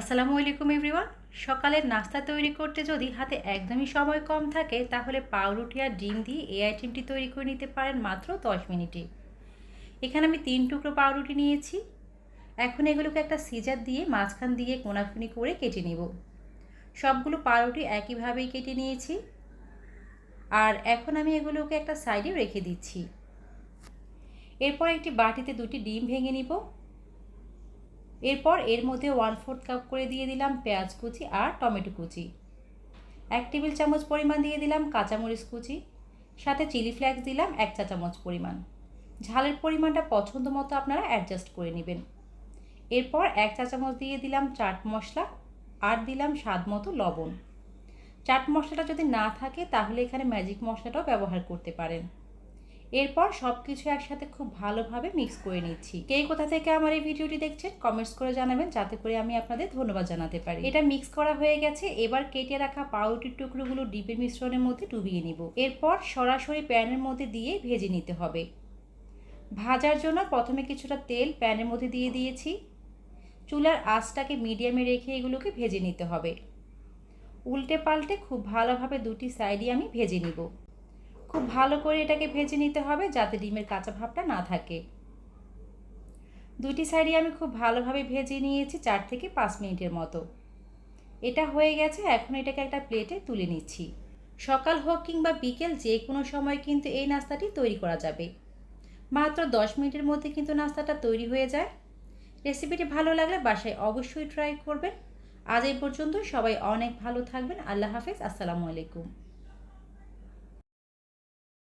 আসসালামু আলাইকুম এভরিওয়ান। সকালের নাস্তা তৈরি করতে যদি হাতে একদমই সময় কম থাকে, তাহলে পাউরুটি আর ডিম দিয়ে এই আইটেমটি তৈরি করে নিতে পারেন মাত্র দশ মিনিটে। এখানে আমি তিন টুকরো পাউরুটি নিয়েছি। এখন এগুলোকে একটা সিজার দিয়ে মাঝখান দিয়ে কোনাকুনি করে কেটে নেব। সবগুলো পাউরুটি একইভাবেই কেটে নিয়েছি। আর এখন আমি এগুলোকে একটা সাইডে রেখে দিচ্ছি। এরপর একটি বাটিতে দুটি ডিম ভেঙে নিব। এরপর এর মধ্যে ওয়ান ফোর্থ কাপ করে দিয়ে দিলাম পেঁয়াজ কুচি আর টমেটো কুচি। এক টেবিল চামচ পরিমাণ দিয়ে দিলাম কাঁচামরিচ কুচি। সাথে চিলি ফ্লেক্স দিলাম এক চা চামচ পরিমাণ। ঝালের পরিমাণটা পছন্দ মতো আপনারা অ্যাডজাস্ট করে নেবেন। এরপর এক চা চামচ দিয়ে দিলাম চাট মশলা আর দিলাম স্বাদ মতো লবণ। চাট মশলাটা যদি না থাকে তাহলে এখানে ম্যাজিক মশলাটাও ব্যবহার করতে পারেন। এরপর সব কিছু একসাথে খুব ভালোভাবে মিক্স করে নিচ্ছি। কে কোথা থেকে আমার এই ভিডিওটি দেখছেন কমেন্টস করে জানাবেন, যাতে করে আমি আপনাদের ধন্যবাদ জানাতে পারি। এটা মিক্স করা হয়ে গেছে, এবার কেটে রাখা পাউরুটির টুকরোগুলো ডিপের মিশ্রণের মধ্যে ডুবিয়ে নিব। এরপর সরাসরি প্যানের মধ্যে দিয়ে ভেজে নিতে হবে। ভাজার জন্য প্রথমে কিছুটা তেল প্যানের মধ্যে দিয়ে দিয়েছি। চুলার আঁচটাকে মিডিয়ামে রেখে এগুলোকে ভেজে নিতে হবে। উল্টে পাল্টে খুব ভালোভাবে দুটি সাইডই আমি ভেজে নিব। খুব ভালো করে এটাকে ভেজে নিতে হবে যাতে ডিমের কাঁচা ভাবটা না থাকে। দুটি সাইডই আমি খুব ভালোভাবে ভেজে নিয়েছি চার থেকে পাঁচ মিনিটের মতো। এটা হয়ে গেছে, এখন এটাকে একটা প্লেটে তুলে নিচ্ছি। সকাল হোক কিংবা বিকেল, যে কোনো সময় কিন্তু এই নাস্তাটি তৈরি করা যাবে। মাত্র দশ মিনিটের মধ্যে কিন্তু নাস্তাটা তৈরি হয়ে যায়। রেসিপিটি ভালো লাগলে বাসায় অবশ্যই ট্রাই করবেন। আজ এই পর্যন্ত সবাই অনেক ভালো থাকবেন। আল্লাহ হাফেজ। আসসালামু আলাইকুম।